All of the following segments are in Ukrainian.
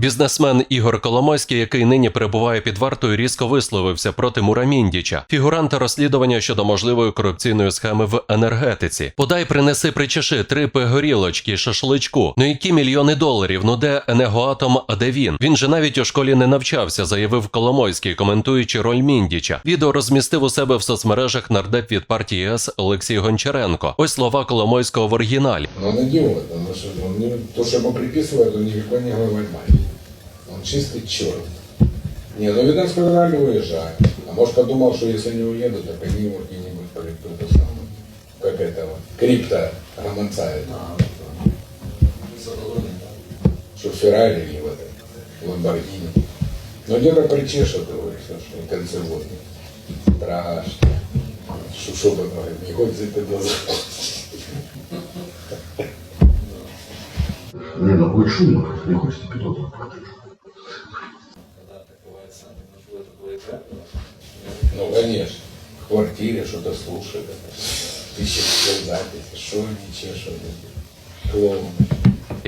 Бізнесмен Ігор Коломойський, який нині перебуває під вартою, різко висловився проти Мура Міндіча, фігуранта розслідування щодо можливої корупційної схеми в енергетиці. Подай, принеси, причеши, трипи горілочки, шашличку. Ну які мільйони доларів? Ну де Енергоатом, а де він? Він же навіть у школі не навчався, заявив Коломойський, коментуючи роль Міндіча. Відео розмістив у себе в соцмережах нардеп від партії ЄС Олексій Гончаренко. Ось слова Коломойського в оригіналі. Но он идиот, потому что он не- то, что ему приписывают, он никакой не мафии. Он чистый черт. Не, ну видно, сказали уезжать. А может подумал, что если не уедут, то они его где-нибудь по то самое, как этого, крипто романцает. Что в Феррари или в этом, в Ламборгини. Но где-то причешет его, что конце года. Страшно. Что, что бы, говорит, не хочется это глаза. Не, ну будет шумно, не хочется пилота. Ну, конечно. В квартире что-то слушает. тысячи записи. Что они чешут?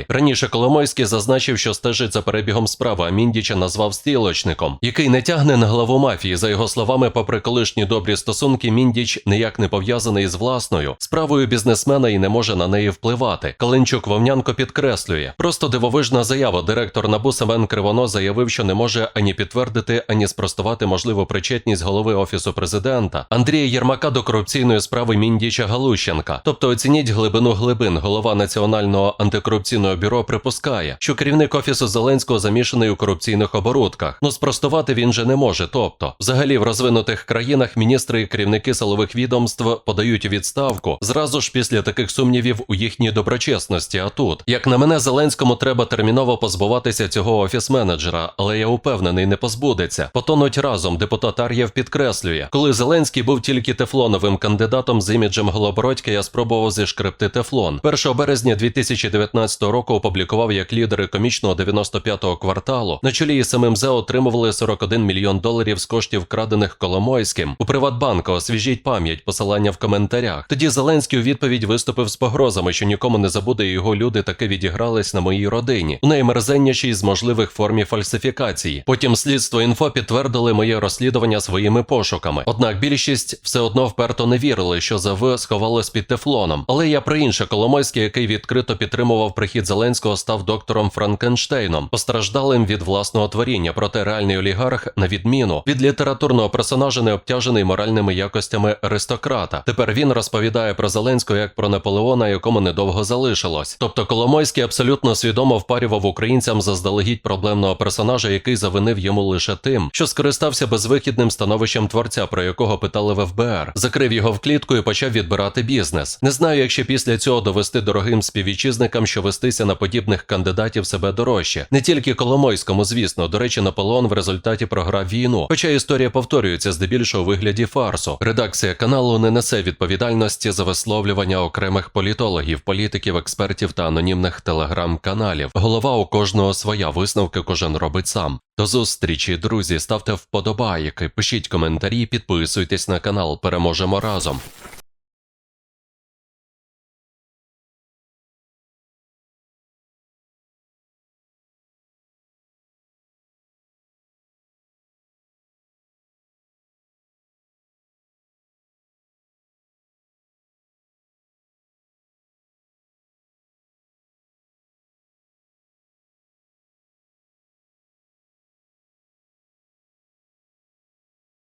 Раніше Коломойський зазначив, що стежить за перебігом справи, а Міндіча назвав стрілочником, який не тягне на главу мафії. За його словами, попри колишні добрі стосунки, Міндіч ніяк не пов'язаний з власною справою бізнесмена і не може на неї впливати. Калинчук Вовнянко підкреслює. Просто дивовижна заява. Директор НАБУ Семен Кривоно заявив, що не може ані підтвердити, ані спростувати можливу причетність голови офісу президента Андрія Єрмака до корупційної справи Міндіча Галущенка. Тобто оцініть глибину глибин. Голова національного антикорупційного бюро припускає, що керівник офісу Зеленського замішаний у корупційних оборудках. Ну спростувати він же не може. Тобто, взагалі, в розвинутих країнах міністри і керівники силових відомств подають відставку зразу ж після таких сумнівів у їхній доброчесності. А тут, як на мене, Зеленському треба терміново позбуватися цього офіс-менеджера, але я упевнений, не позбудеться. Потонуть разом. Депутат Ар'єв підкреслює, коли Зеленський був тільки тефлоновим кандидатом з іміджем Голобородька, я спробував зішкребти тефлон. 1 березня 2019 року опублікував як лідери комічного 95-го кварталу. На чолі із самим ЗЕО отримували 41 мільйон доларів з коштів вкрадених Коломойським. У Приватбанку освіжіть пам'ять, посилання в коментарях. Тоді Зеленський у відповідь виступив з погрозами, що нікому не забуде, і його люди таки відігрались на моїй родині. У наймерзеннішій з можливих формі фальсифікації. Потім слідство інфо підтвердили моє розслідування своїми пошуками. Однак більшість все одно вперто не вірили, що ЗАВ сховалось під тефлоном. Але я про інше Коломойський, який відкрито підтримував прихід Зеленського, став доктором Франкенштейном, постраждалим від власного творіння. Проте реальний олігарх, на відміну від літературного персонажа, не обтяжений моральними якостями аристократа. Тепер він розповідає про Зеленського як про Наполеона, якому недовго залишилось. Тобто Коломойський абсолютно свідомо впарював українцям заздалегідь проблемного персонажа, який завинив йому лише тим, що скористався безвихідним становищем творця, про якого питали в ФБР, закрив його в клітку і почав відбирати бізнес. Не знаю, як ще після цього довести дорогим співвітчизникам, що вестися на подібних кандидатів себе дорожче. Не тільки Коломойському, звісно. До речі, Наполеон в результаті програв війну. Хоча історія повторюється здебільшого у вигляді фарсу. Редакція каналу не несе відповідальності за висловлювання окремих політологів, політиків, експертів та анонімних телеграм-каналів. Голова у кожного своя висновки кожен робить сам. До зустрічі, друзі. Ставте вподобайки, пишіть коментарі, підписуйтесь на канал. Переможемо разом.